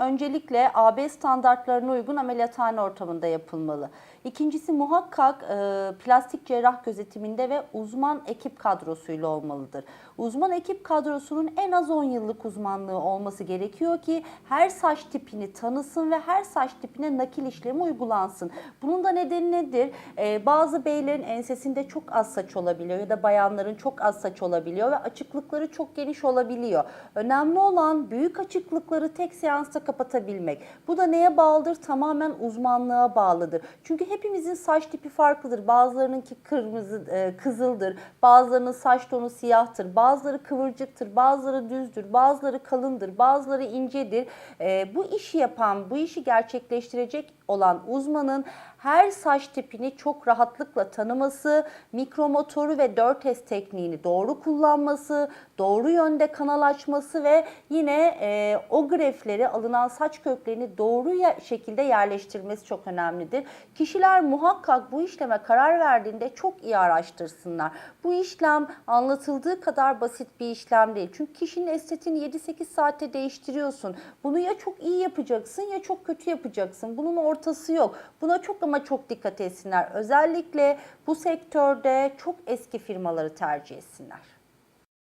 öncelikle AB standartlarına uygun ameliyathane ortamında yapılmalı. İkincisi muhakkak e, plastik cerrah gözetiminde ve uzman ekip kadrosuyla olmalıdır. Uzman ekip kadrosunun en az 10 yıllık uzmanlığı olması gerekiyor ki her saç tipini tanısın ve her saç tipine nakil işlemi uygulansın. Bunun da nedeni nedir? E, bazı beylerin ensesinde çok az saç olabiliyor ya da bayanların çok az saç olabiliyor ve açıklıkları çok geniş olabiliyor. Önemli olan büyük açıklıkları tek seansta kapatabilmek. Bu da neye bağlıdır? Tamamen uzmanlığa bağlıdır. Çünkü hepimizin saç tipi farklıdır. Bazılarınınki kırmızı, e, kızıldır, bazılarının saç tonu siyahtır, bazıları kıvırcıktır, bazıları düzdür, bazıları kalındır, bazıları incedir. E, bu işi yapan, bu işi gerçekleştirecek olan uzmanın her saç tipini çok rahatlıkla tanıması, mikromotoru ve 4S tekniğini doğru kullanması, doğru yönde kanal açması ve yine e, o grefleri alınan saç köklerini doğru şekilde yerleştirmesi çok önemlidir. Kişiler muhakkak bu işleme karar verdiğinde çok iyi araştırsınlar. Bu işlem anlatıldığı kadar basit bir işlem değil. Çünkü kişinin estetiğini 7-8 saatte değiştiriyorsun. Bunu ya çok iyi yapacaksın ya çok kötü yapacaksın. Bunun ortası yok. Buna çok ama çok dikkat etsinler. Özellikle bu sektörde çok eski firmaları tercih etsinler.